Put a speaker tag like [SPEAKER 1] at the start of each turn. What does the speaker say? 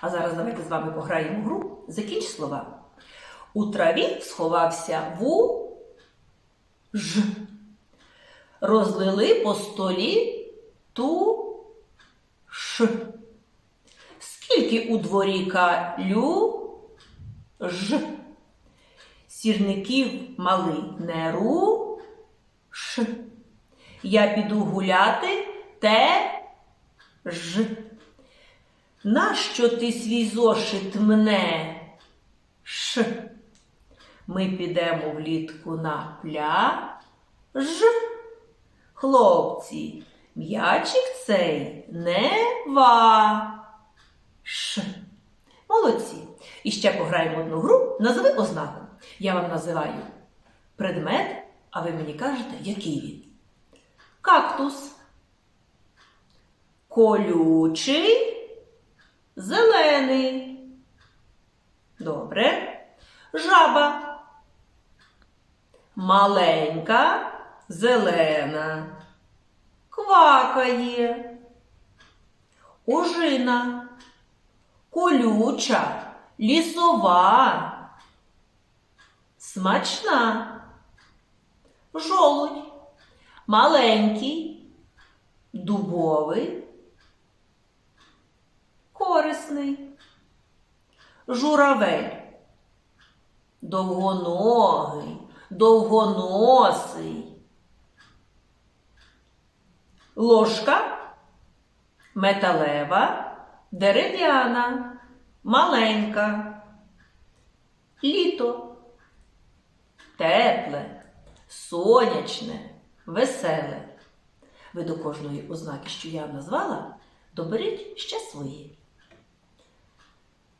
[SPEAKER 1] А зараз давайте з вами пограємо гру. Закінч слова. У траві сховався ву ж. Розлили по столі ту ш. Скільки у дворі калю ж. Сірників малий не ру ш. Я піду гуляти те ж. Нащо ти свій зошит мне? Ш. Ми підемо влітку на пляж. Хлопці, м'ячик цей не ваш. Молодці. І ще пограємо одну гру. Назови ознаку. Я вам називаю предмет, а ви мені кажете, який він. Кактус. Колючий, зелений. Добре. Жаба. Маленька, зелена. Квакає. Ожина. Колюча, лісова. Смачна. Жолудь. Маленький, дубовий, корисний. Журавель. Довгоногий, довгоносий. Ложка металева, дерев'яна, маленька. Літо. Тепле, сонячне, веселе. Ви до кожної ознаки, що я назвала, доберіть ще свої.